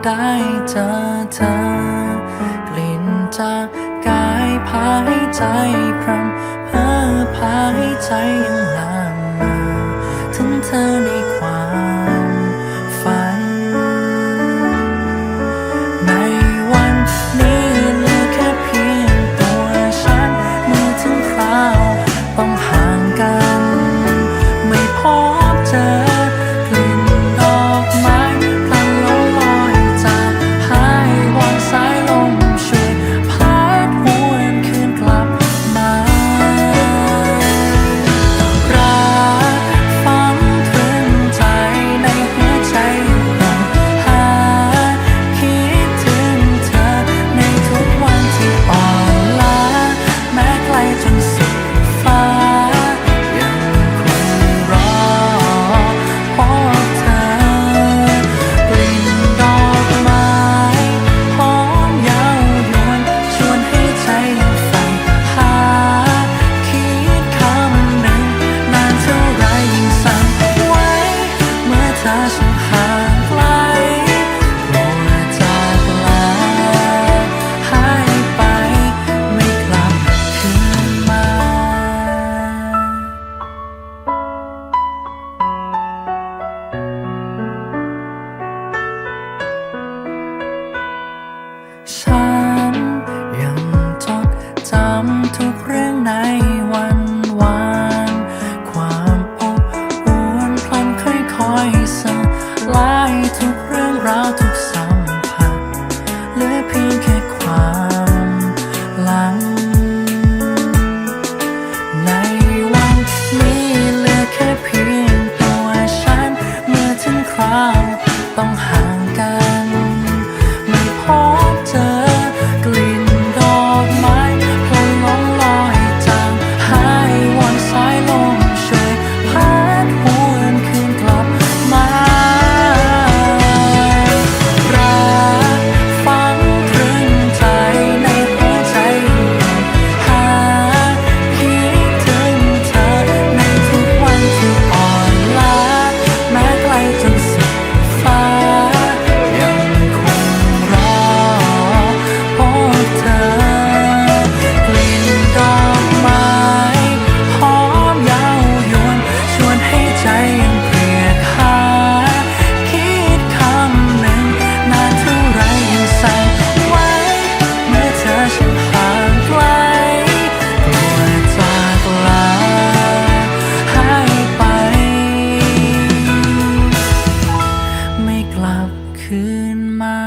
วันที่ได้เจอเธอกลิ่นจากกายพาให้ใจพรำเพ้อพาให้ใจยังลามมาถึงเธอในความ ทุกเรื่องใน กลับคืนมา